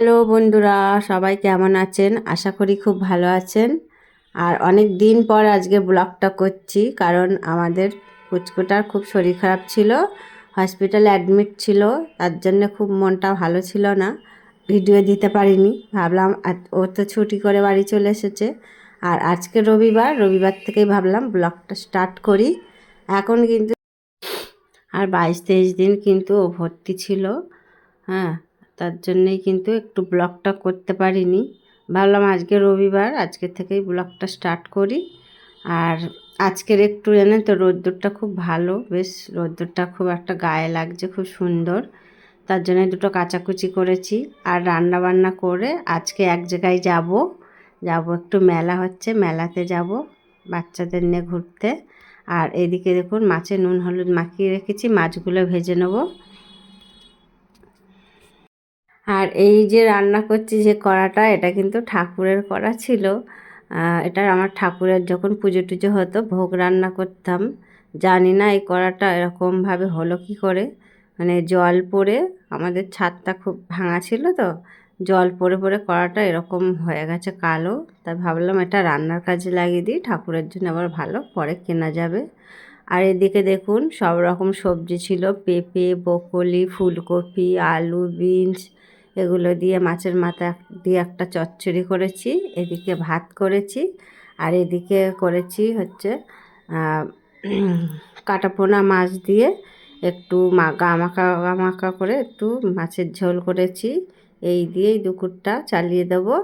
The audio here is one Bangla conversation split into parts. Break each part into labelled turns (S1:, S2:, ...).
S1: হ্যালো বন্ধুরা, সবাই কেমন আছেন? আশা করি খুব ভালো আছেন। আর অনেক দিন পর আজকে ব্লগটা করছি, কারণ আমাদের পুচকুটার খুব শরীর খারাপ ছিল, হসপিটালে অ্যাডমিট ছিল, তার জন্য খুব মনটা ভালো ছিল না। ভিডিও দিতে পারিনি, ভাবলাম ও তো ছুটি করে বাড়ি চলে এসেছে। আর আজকে রবিবার রবিবার থেকেই ভাবলাম ব্লগটা স্টার্ট করি। এখন কিন্তু আর বাইশ তেইশ দিন কিন্তু ও ভর্তি ছিল হ্যাঁ। তার জন্যেই কিন্তু একটু ব্লগটা করতে পারিনি। ভাবলাম আজকে রবিবার, আজকে থেকেই ব্লগটা স্টার্ট করি। আর আজকের একটু জানেন তো, রোদ্দুরটা খুব ভালো, বেশ রোদ্দুরটা খুব একটা গায়ে লাগছে, খুব সুন্দর। তার জন্য দুটো কাচাকুচি করেছি আর রান্না বান্না করে আজকে এক জায়গায় যাব। যাব একটু মেলা হচ্ছে, মেলাতে যাব বাচ্চাদের নিয়ে ঘুরতে। আর এদিকে দেখুন মাছে নুন হলুদ মাখিয়ে রেখেছি, মাছগুলো ভেজে নেব। আর এই যে রান্না করছি যে কড়াটা, এটা কিন্তু ঠাকুরের কড়া ছিল। এটা আমার ঠাকুরের যখন পুজো টুজো হতো, ভোগ রান্না করতাম। জানি না এই কড়াটা এরকমভাবে হলো কি করে। মানে জল পড়ে, আমাদের ছাদটা খুব ভাঙা ছিল তো, জল পড়ে পড়ে কড়াটা এরকম হয়ে গেছে কালো। তাই ভাবলাম এটা রান্নার কাজে লাগিয়ে দিই, ঠাকুরের জন্য আবার ভালো, পরে কেনা যাবে। আর এদিকে দেখুন, সব রকম সবজি ছিল, পেঁপে, বকলি, ফুলকপি, আলু, বিনস এগুলো দিয়ে মাছের মাথা দিয়ে একটা চচ্চড়ি করেছি, এদিকে ভাত করেছি, আর এদিকে করেছি হচ্ছে কাটাপোনা মাছ দিয়ে একটু গামাকা গামাকা করে একটু মাছের ঝোল করেছি, এই দিয়েই দুপুরটা চালিয়ে দেবো।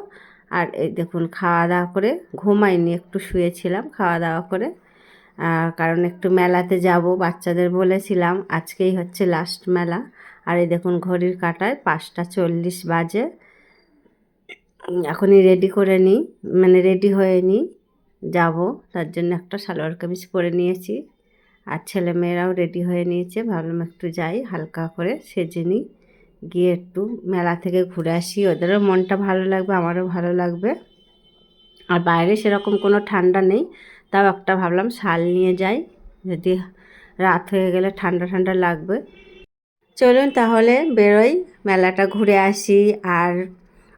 S1: আর এই দেখুন খাওয়া দাওয়া করে, ঘুমাইনি, একটু শুয়েছিলাম খাওয়া দাওয়া করে কারণ একটু মেলাতে যাব, বাচ্চাদের বলেছিলাম, আজকেই হচ্ছে লাস্ট মেলা আর এই দেখুন ঘড়ির কাটায় পাঁচটা চল্লিশ বাজে। এখনই রেডি করে নিই মানে রেডি হয়ে নিই, যাব। তার জন্য একটা সালোয়ার কামিজ পরে নিয়েছি। আর ছেলে মেয়েরাও রেডি হয়ে নিয়েছে, ভাবলাম একটু যাই, হালকা করে সেজে নিই। গিয়ে একটু মেলা থেকে ঘুরে আসি। ওদেরও মনটা ভালো লাগবে, আমারও ভালো লাগবে। আর বাইরে সেরকম কোনো ঠান্ডা নেই, তাও একটা ভাবলাম শাল নিয়ে যাই। যদি রাত হয়ে গেলে ঠান্ডা ঠান্ডা লাগবে। চলুন তাহলে বেরোই, মেলাটা ঘুরে আসি আর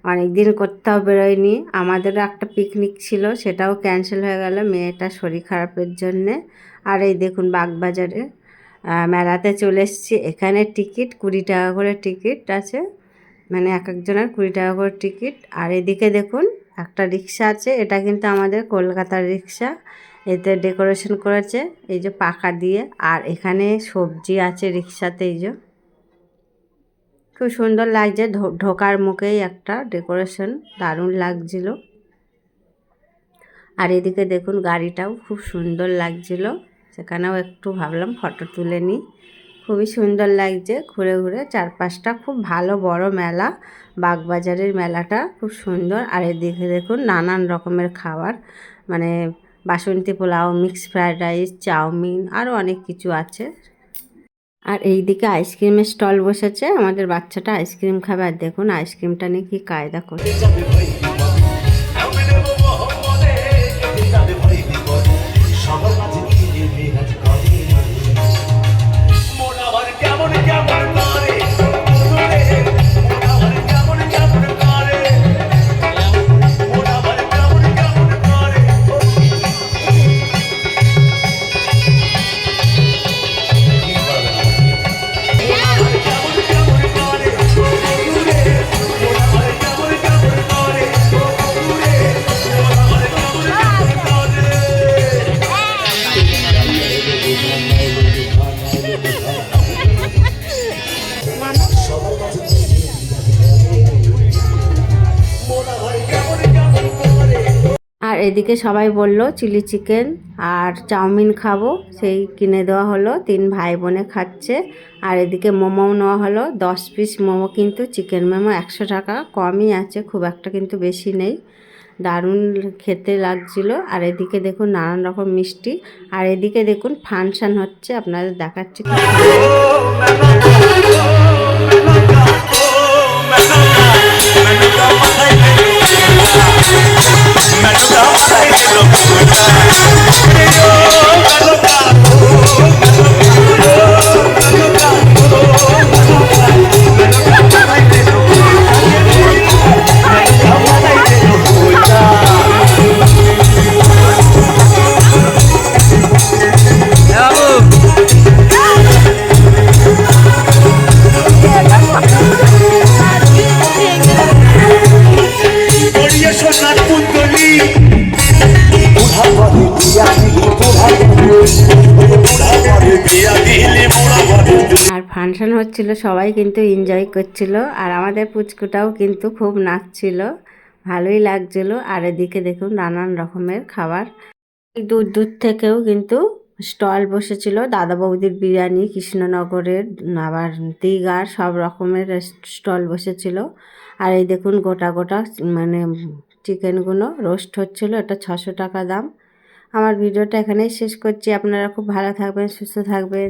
S1: অনেক দিন কোথাও বেরোয়নি আমাদেরও একটা পিকনিক ছিল, সেটাও ক্যান্সেল হয়ে গেল মেয়েটার শরীর খারাপের জন্যে। আর এই দেখুন বাগবাজারে মেলাতে চলে এসেছি। এখানে টিকিট কুড়ি টাকা করে টিকিট আছে। মানে এক একজনের কুড়ি টাকা করে টিকিট আর এদিকে দেখুন একটা রিক্সা আছে, এটা কিন্তু আমাদের কলকাতার রিক্সা। এতে ডেকোরেশন করেছে, এই যে পাকা দিয়ে। আর এখানে সবজি আছে রিক্সাতে, এই যে। খুব সুন্দর লাগছে। ঢোকার মুখেই একটা ডেকোরেশন দারুণ লাগছিল। আর এদিকে দেখুন গাড়িটাও খুব সুন্দর লাগছিল। সেখানেও একটু ভাবলাম ফটো তুলে নিই। খুবই সুন্দর লাগছে ঘুরে ঘুরে। চারপাশটা খুব ভালো বড় মেলা। বাগবাজারের মেলাটা খুব সুন্দর। আর এদিকে দেখুন নানান রকমের খাবার। মানে Basanti pulao mix fried rice chow mein, আরও অনেক কিছু আছে। আর এই দিকে আইসক্রিমের স্টল বসেছে, আমাদের বাচ্চাটা আইসক্রিম খাবে। আর দেখুন, আইসক্রিমটা নিয়ে কি কায়দা করছে। এদিকে সবাই বলল চিলি চিকেন আর চাউমিন খাব সেই কিনে দেওয়া হলো তিন ভাই বোনে খাচ্ছে আর এদিকে মোমো নেওয়া হলো দশ পিস মোমো কিন্তু চিকেন মোমো একশো টাকা কমই আছে খুব একটা কিন্তু বেশি নেই দারুণ খেতে লাগছিল আর এদিকে দেখুন নানান রকম মিষ্টি আর এদিকে দেখুন ফাংশান হচ্ছে আপনাদের দেখাচ্ছি কি
S2: Oh, আর ফাংশন
S1: হচ্ছিল, সবাই কিন্তু এনজয় করছিল, আর আমাদের পুচকুটাও কিন্তু খুব নাচছিল, ভালোই লাগছিল। আর এদিকে দেখুন নানান রকমের খাবার। দূর দূর থেকেও কিন্তু স্টল বসেছিল, দাদা বৌদির বিরিয়ানি, কৃষ্ণনগরের আবার দীঘার সব রকমের স্টল বসেছিল। আর এই দেখুন গোটা গোটা মানে চিকেনগুলো রোস্ট হচ্ছিল, এটা ছশো টাকা দাম। আমার ভিডিওটা এখানেই শেষ করছি। আপনারা খুব ভালো থাকবেন সুস্থ থাকবেন।